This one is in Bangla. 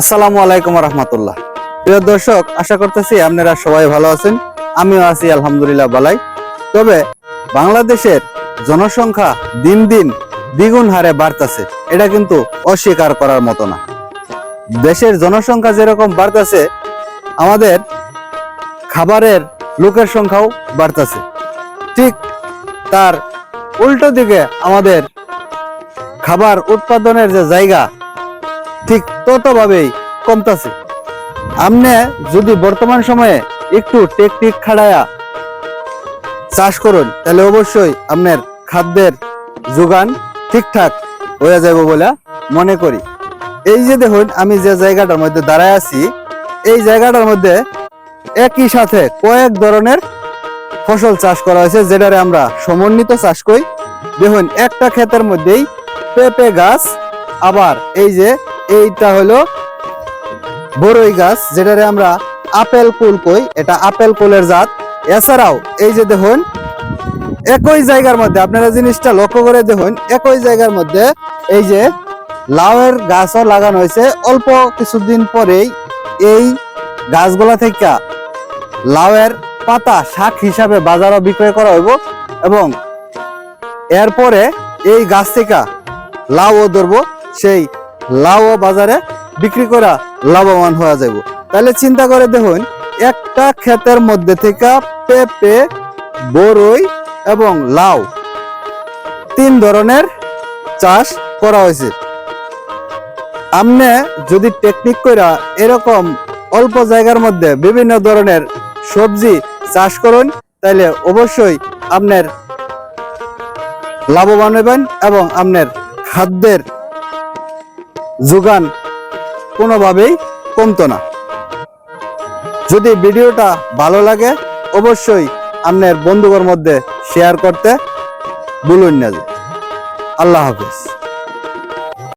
আসসালামু আলাইকুম রহমতুল্লাহ। প্রিয় দর্শক, আশা করতেছি আপনারা সবাই ভালো আছেন। আমিও আছি আলহামদুলিল্লাহ বালাই তবে বাংলাদেশের জনসংখ্যা দিন দিন দ্বিগুণ হারে বাড়তেছে, এটা কিন্তু অস্বীকার করার মতো না। দেশের জনসংখ্যা যেরকম বাড়তেছে, আমাদের খাবারের লোকের সংখ্যাও বাড়তেছে। ঠিক তার উল্টো দিকে আমাদের খাবার উৎপাদনের যে জায়গা ঠিক ততভাবেই কমতাছে। আপনি যদি বর্তমান সময়ে একটু টেকনিক খাড়ায়া চাষ করুন, তাহলে অবশ্যই আপনার খাদ্যের যোগান ঠিকঠাক হয়ে যাবে বলে মনে করি। এই যে দেখুন, আমি যে জায়গাটার মধ্যে দাঁড়ায় আছি, এই জায়গাটার মধ্যে একই সাথে কয়েক ধরনের ফসল চাষ করা হয়েছে, যেটারে আমরা সমন্বিত চাষ করি। দেখুন, একটা ক্ষেতের মধ্যেই পেঁপে গাছ, আবার এই যে এইটা হলো বড়ই গাছ, যেটারে আমরা আপেল কুল কই, এটা আপেল কুলের জাত। এছাড়াও, এই যে দেখুন, একই জায়গার মধ্যে, আপনারা জিনিসটা লক্ষ্য করে দেখুন, একই জায়গার মধ্যে এই যে লাউয়ের গাছও লাগানো হয়েছে। অল্প কিছুদিন পরেই এই গাছগুলা থেকে লাউয়ের পাতা শাক হিসাবে বাজারও বিক্রয় করা হইব এবং এরপরে এই গাছ থেকে লাউও ধরবো, সেই লাউও বাজারে বিক্রি করা লাভবান হওয়া যাব তাহলে চিন্তা করে দেখুন, একটা ক্ষেতের মধ্যে থেকে পেঁপে, বরই এবং লাউ তিন ধরনের চাষ করা হয়েছে। আপনি যদি টেকনিক কইরা এরকম অল্প জায়গার মধ্যে বিভিন্ন ধরনের সবজি চাষ করুন তাহলে অবশ্যই আপনার লাভবান হবেন এবং আপনার খাদ্যের যোগান কোনোভাবেই কমতো না যদি ভিডিওটা ভালো লাগে, অবশ্যই আপনার বন্ধুদের মধ্যে শেয়ার করতে ভুলুন না। আল্লাহ হাফিজ